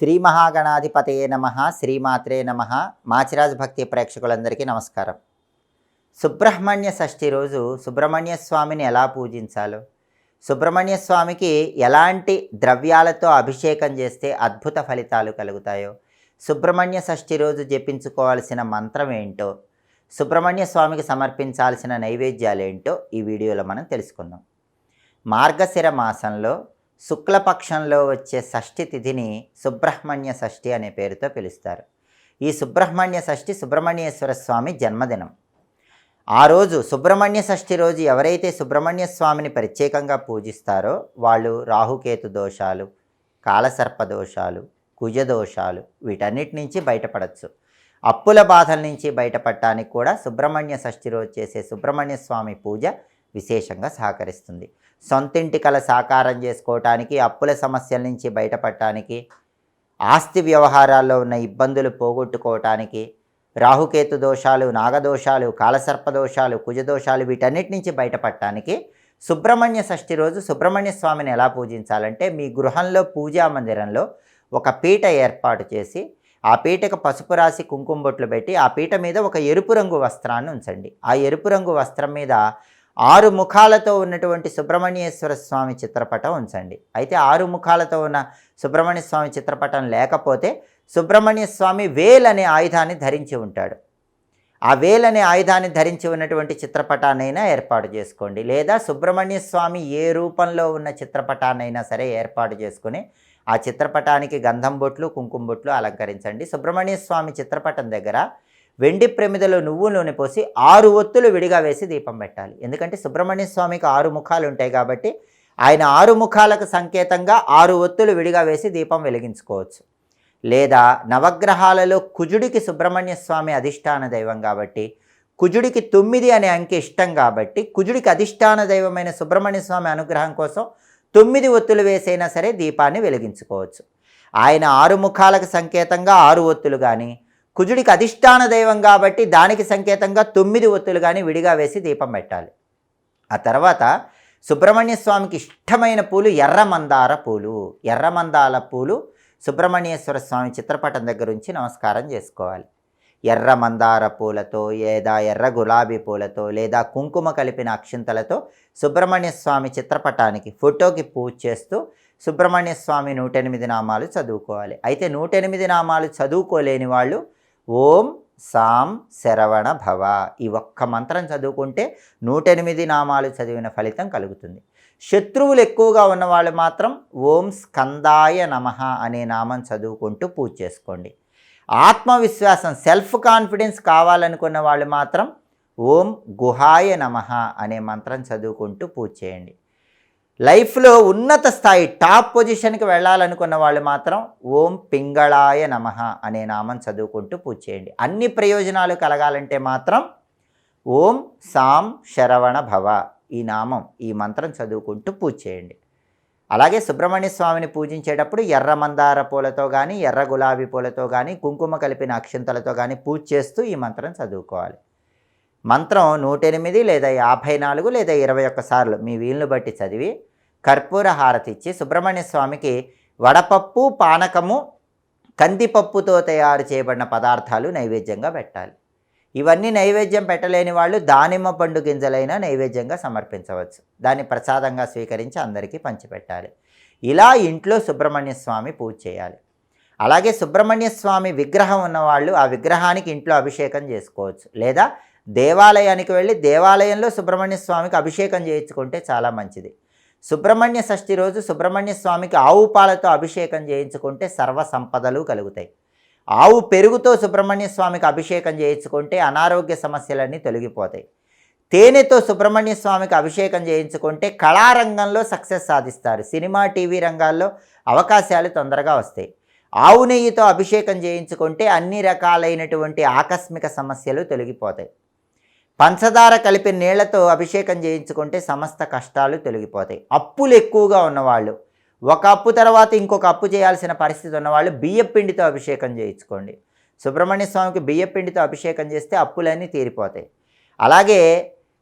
శ్రీ మహాగణాధిపతయే నమ శ్రీమాత్రే నమ. మాచిరాజ్ భక్తి ప్రేక్షకులందరికీ నమస్కారం. సుబ్రహ్మణ్య షష్ఠి రోజు సుబ్రహ్మణ్య స్వామిని ఎలా పూజించాలో సుబ్రహ్మణ్య స్వామికి ఎలాంటి ద్రవ్యాలతో అభిషేకం చేస్తే అద్భుత ఫలితాలు కలుగుతాయో సుబ్రహ్మణ్య షష్ఠి రోజు జపించుకోవాల్సిన మంత్రం ఏంటో సుబ్రహ్మణ్య స్వామికి సమర్పించాల్సిన నైవేద్యాలు ఏంటో ఈ వీడియోలో మనం తెలుసుకుందాం. మార్గశిర మాసంలో శుక్లపక్షంలో వచ్చే షష్ఠి తిథిని సుబ్రహ్మణ్య షష్ఠి అనే పేరుతో పిలుస్తారు. ఈ సుబ్రహ్మణ్య షష్ఠి సుబ్రహ్మణ్యేశ్వర స్వామి జన్మదినం. ఆ రోజు సుబ్రహ్మణ్య షష్ఠి రోజు ఎవరైతే సుబ్రహ్మణ్య స్వామిని ప్రత్యేకంగా పూజిస్తారో వాళ్ళు రాహుకేతు దోషాలు కాలసర్ప దోషాలు కుజ దోషాలు వీటన్నిటి నుంచి బయటపడచ్చు. అప్పుల బాధల నుంచి బయటపడటానికి కూడా సుబ్రహ్మణ్య షష్ఠి రోజు చేసే సుబ్రహ్మణ్య స్వామి పూజ విశేషంగా సహకరిస్తుంది. సొంతింటి కల సాకారం చేసుకోవటానికి అప్పుల సమస్యల నుంచి బయటపడటానికి ఆస్తి వ్యవహారాల్లో ఉన్న ఇబ్బందులు పోగొట్టుకోవటానికి రాహుకేతు దోషాలు నాగదోషాలు కాలసర్ప దోషాలు కుజదోషాలు వీటన్నిటి నుంచి బయటపడటానికి సుబ్రహ్మణ్య షష్ఠి రోజు సుబ్రహ్మణ్య స్వామిని ఎలా పూజించాలంటే మీ గృహంలో పూజా మందిరంలో ఒక పీట ఏర్పాటు చేసి ఆ పీటకు పసుపు రాసి కుంకుమ బొట్లు పెట్టి ఆ పీట మీద ఒక ఎరుపు రంగు వస్త్రాన్ని ఉంచండి. ఆ ఎరుపు రంగు వస్త్రం మీద ఆరు ముఖాలతో ఉన్నటువంటి సుబ్రహ్మణ్యేశ్వర స్వామి చిత్రపటం ఉంచండి. అయితే ఆరు ముఖాలతో ఉన్న సుబ్రహ్మణ్య స్వామి చిత్రపటం లేకపోతే సుబ్రహ్మణ్య స్వామి వేల్ అనే ఆయుధాన్ని ధరించి ఉంటాడు. ఆ వేల్ అనే ఆయుధాన్ని ధరించి ఉన్నటువంటి చిత్రపటాన్నైనా ఏర్పాటు చేసుకోండి. లేదా సుబ్రహ్మణ్య స్వామి ఏ రూపంలో ఉన్న చిత్రపటాన్నైనా సరే ఏర్పాటు చేసుకుని ఆ చిత్రపటానికి గంధం బొట్లు కుంకుమ బొట్లు అలంకరించండి. సుబ్రహ్మణ్య స్వామి చిత్రపటం దగ్గర వెండి ప్రమిదలో నువ్వు నూనె పోసి ఆరు ఒత్తులు విడిగా వేసి దీపం పెట్టాలి. ఎందుకంటే సుబ్రహ్మణ్య స్వామికి ఆరు ముఖాలు ఉంటాయి కాబట్టి ఆయన ఆరు ముఖాలకు సంకేతంగా ఆరు ఒత్తులు విడిగా వేసి దీపం వెలిగించుకోవచ్చు. లేదా నవగ్రహాలలో కుజుడికి సుబ్రహ్మణ్య స్వామి అధిష్టాన దైవం కాబట్టి కుజుడికి తొమ్మిది అనే అంకె ఇష్టం కాబట్టి కుజుడికి అధిష్టాన దైవమైన సుబ్రహ్మణ్య స్వామి అనుగ్రహం కోసం తొమ్మిది ఒత్తులు వేసైనా సరే దీపాన్ని వెలిగించుకోవచ్చు. ఆయన ఆరు ముఖాలకు సంకేతంగా ఆరు ఒత్తులు కానీ కుజుడికి అధిష్టాన దైవం కాబట్టి దానికి సంకేతంగా తొమ్మిది ఒత్తులు కానీ విడిగా వేసి దీపం పెట్టాలి. ఆ తర్వాత సుబ్రహ్మణ్య స్వామికి ఇష్టమైన పూలు ఎర్ర మందార పూలు. ఎర్ర మందార పూలు సుబ్రహ్మణ్యేశ్వర స్వామి చిత్రపటం దగ్గర ఉంచి నమస్కారం చేసుకోవాలి. ఎర్ర మందార పూలతో లేదా ఎర్ర గులాబీ పూలతో లేదా కుంకుమ కలిపిన అక్షింతలతో సుబ్రహ్మణ్య స్వామి చిత్రపటానికి ఫోటోకి పూజ చేస్తూ సుబ్రహ్మణ్య స్వామి నూటెనిమిది నామాలు చదువుకోవాలి. అయితే నూట ఎనిమిది నామాలు చదువుకోలేని వాళ్ళు ఓం సాం శరవణ భవ. ఈ ఒక్క మంత్రం చదువుకుంటే నూట ఎనిమిది నామాలు చదివిన ఫలితం కలుగుతుంది. శత్రువులు ఎక్కువగా ఉన్నవాళ్ళు మాత్రం ఓం స్కందాయ నమ అనే నామం చదువుకుంటూ పూజ చేసుకోండి. ఆత్మవిశ్వాసం సెల్ఫ్ కాన్ఫిడెన్స్ కావాలనుకున్న వాళ్ళు మాత్రం ఓం గుహాయ నమ అనే మంత్రం చదువుకుంటూ పూజ చేయండి. లైఫ్లో ఉన్నత స్థాయి టాప్ పొజిషన్కి వెళ్ళాలనుకున్న వాళ్ళు మాత్రం ఓం పింగళాయ నమ అనే నామం చదువుకుంటూ పూజ చేయండి. అన్ని ప్రయోజనాలు కలగాలంటే మాత్రం ఓం సాం శరవణ భవ ఈ నామం ఈ మంత్రం చదువుకుంటూ పూజ చేయండి. అలాగే సుబ్రహ్మణ్య స్వామిని పూజించేటప్పుడు ఎర్ర మందార పూలతో కానీ ఎర్ర గులాబీ పూలతో కానీ కుంకుమ కలిపిన అక్షంతలతో కానీ పూజ చేస్తూ ఈ మంత్రం చదువుకోవాలి. మంత్రం నూట ఎనిమిది లేదా యాభై నాలుగు లేదా ఇరవై ఒక్క సార్లు మీ వీలును బట్టి చదివి కర్పూర హారతి ఇచ్చి సుబ్రహ్మణ్య స్వామికి వడపప్పు పానకము కందిపప్పుతో తయారు చేయబడిన పదార్థాలు నైవేద్యంగా పెట్టాలి. ఇవన్నీ నైవేద్యం పెట్టలేని వాళ్ళు దానిమ్మ పండు గింజలైనా నైవేద్యంగా సమర్పించవచ్చు. దాన్ని ప్రసాదంగా స్వీకరించి అందరికీ పంచిపెట్టాలి. ఇలా ఇంట్లో సుబ్రహ్మణ్య స్వామి పూజ చేయాలి. అలాగే సుబ్రహ్మణ్య స్వామి విగ్రహం ఉన్నవాళ్ళు ఆ విగ్రహానికి ఇంట్లో అభిషేకం చేసుకోవచ్చు. లేదా దేవాలయానికి వెళ్ళి దేవాలయంలో సుబ్రహ్మణ్య స్వామికి అభిషేకం చేయించుకుంటే చాలా మంచిది. సుబ్రహ్మణ్య షష్ఠి రోజు సుబ్రహ్మణ్య స్వామికి ఆవు పాలతో అభిషేకం చేయించుకుంటే సర్వ సంపదలు కలుగుతాయి. ఆవు పెరుగుతో సుబ్రహ్మణ్య స్వామికి అభిషేకం చేయించుకుంటే అనారోగ్య సమస్యలన్నీ తొలగిపోతాయి. తేనెతో సుబ్రహ్మణ్య స్వామికి అభిషేకం చేయించుకుంటే కళారంగంలో సక్సెస్ సాధిస్తారు. సినిమా టీవీ రంగాల్లో అవకాశాలు తొందరగా వస్తాయి. ఆవు నెయ్యితో అభిషేకం చేయించుకుంటే అన్ని రకాలైనటువంటి ఆకస్మిక సమస్యలు తొలగిపోతాయి. పంచదార కలిపి నీళ్ళతో అభిషేకం చేయించుకుంటే సమస్త కష్టాలు తొలగిపోతాయి. అప్పులు ఎక్కువగా ఉన్నవాళ్ళు ఒక అప్పు తర్వాత ఇంకొక అప్పు చేయాల్సిన పరిస్థితి ఉన్నవాళ్ళు బియ్యపిండితో అభిషేకం చేయించుకోండి. సుబ్రహ్మణ్య స్వామికి బియ్యపిండితో అభిషేకం చేస్తే అప్పులన్నీ తీరిపోతాయి. అలాగే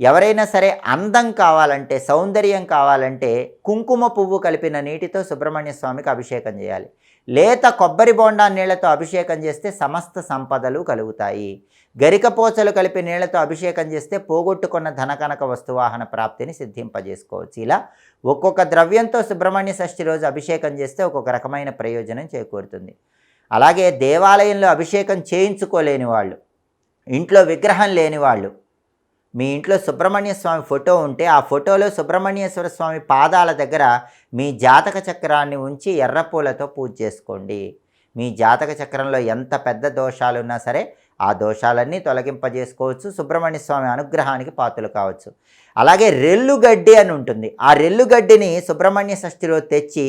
ఎవరైనా సరే అందం కావాలంటే సౌందర్యం కావాలంటే కుంకుమ పువ్వు కలిపిన నీటితో సుబ్రహ్మణ్య స్వామికి అభిషేకం చేయాలి. లేత కొబ్బరి బోండా నీళ్ళతో అభిషేకం చేస్తే సమస్త సంపదలు కలుగుతాయి. గరికపోచలు కలిపి నీళ్ళతో అభిషేకం చేస్తే పోగొట్టుకున్న ధనకనక వస్తువాహన ప్రాప్తిని సిద్ధింపజేసుకోవచ్చు. ఇలా ఒక్కొక్క ద్రవ్యంతో సుబ్రహ్మణ్య షష్ఠి రోజు అభిషేకం చేస్తే ఒక్కొక్క రకమైన ప్రయోజనం చేకూరుతుంది. అలాగే దేవాలయంలో అభిషేకం చేయించుకోలేని వాళ్ళు ఇంట్లో విగ్రహం లేని వాళ్ళు మీ ఇంట్లో సుబ్రహ్మణ్య స్వామి ఫోటో ఉంటే ఆ ఫోటోలో సుబ్రహ్మణ్యేశ్వర స్వామి పాదాల దగ్గర మీ జాతక చక్రాన్ని ఉంచి ఎర్రపూలతో పూజ చేసుకోండి. మీ జాతక చక్రంలో ఎంత పెద్ద దోషాలు ఉన్నా సరే ఆ దోషాలన్నీ తొలగింపజేసుకోవచ్చు. సుబ్రహ్మణ్య స్వామి అనుగ్రహానికి పాత్రలు కావచ్చు. అలాగే రెల్లుగడ్డి అని ఉంటుంది. ఆ రెల్లుగడ్డిని సుబ్రహ్మణ్య షష్ఠిలో తెచ్చి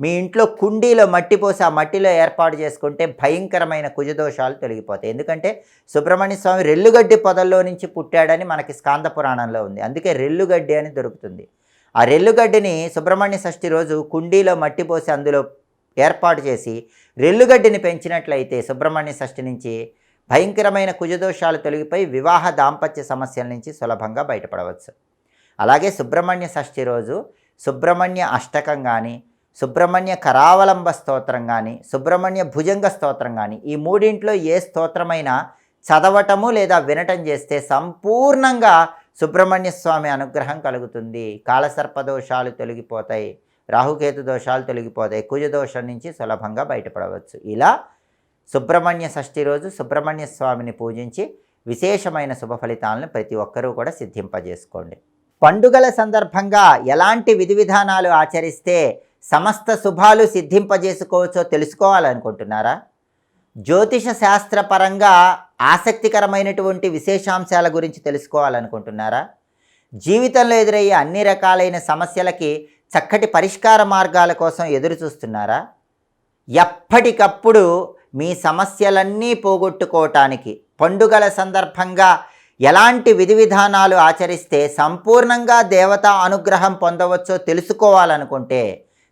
మీ ఇంట్లో కుండీలో మట్టి పోసి ఆ మట్టిలో ఏర్పాటు చేసుకుంటే భయంకరమైన కుజదోషాలు తొలగిపోతాయి. ఎందుకంటే సుబ్రహ్మణ్య స్వామి రెల్లుగడ్డి పొదల్లో నుంచి పుట్టాడని మనకి స్కాంద పురాణంలో ఉంది. అందుకే రెల్లుగడ్డి అని దొరుకుతుంది. ఆ రెల్లుగడ్డిని సుబ్రహ్మణ్య షష్ఠి రోజు కుండీలో మట్టి పోసి అందులో ఏర్పాటు చేసి రెల్లుగడ్డిని పెంచినట్లయితే సుబ్రహ్మణ్య షష్ఠి నుంచి భయంకరమైన కుజదోషాలు తొలగిపోయి వివాహ దాంపత్య సమస్యల నుంచి సులభంగా బయటపడవచ్చు. అలాగే సుబ్రహ్మణ్య షష్ఠి రోజు సుబ్రహ్మణ్య అష్టకం కానీ సుబ్రహ్మణ్య కరావలంబ స్తోత్రం కానీ సుబ్రహ్మణ్య భుజంగ స్తోత్రం కానీ ఈ మూడింట్లో ఏ స్తోత్రమైనా చదవటము లేదా వినటం చేస్తే సంపూర్ణంగా సుబ్రహ్మణ్య స్వామి అనుగ్రహం కలుగుతుంది. కాలసర్ప దోషాలు తొలగిపోతాయి రాహుకేతు దోషాలు తొలగిపోతాయి కుజ దోషం నుంచి సులభంగా బయటపడవచ్చు. ఇలా సుబ్రహ్మణ్య షష్ఠి రోజు సుబ్రహ్మణ్య స్వామిని పూజించి విశేషమైన శుభ ఫలితాలను ప్రతి ఒక్కరూ కూడా సిద్ధింపజేసుకోండి. పండుగల సందర్భంగా ఎలాంటి విధి విధానాలు ఆచరిస్తే సమస్త శుభాలు సిద్ధింపజేసుకోవచ్చో తెలుసుకోవాలనుకుంటున్నారా? జ్యోతిష శాస్త్రపరంగా ఆసక్తికరమైనటువంటి విశేషాంశాల గురించి తెలుసుకోవాలనుకుంటున్నారా? జీవితంలో ఎదురయ్యే అన్ని రకాలైన సమస్యలకి చక్కటి పరిష్కార మార్గాల కోసం ఎదురు చూస్తున్నారా ఎప్పటికప్పుడు మీ సమస్యలన్నీ పోగొట్టుకోవటానికి పండుగల సందర్భంగా ఎలాంటి విధి విధానాలు ఆచరిస్తే సంపూర్ణంగా దేవతా అనుగ్రహం పొందవచ్చో తెలుసుకోవాలనుకుంటే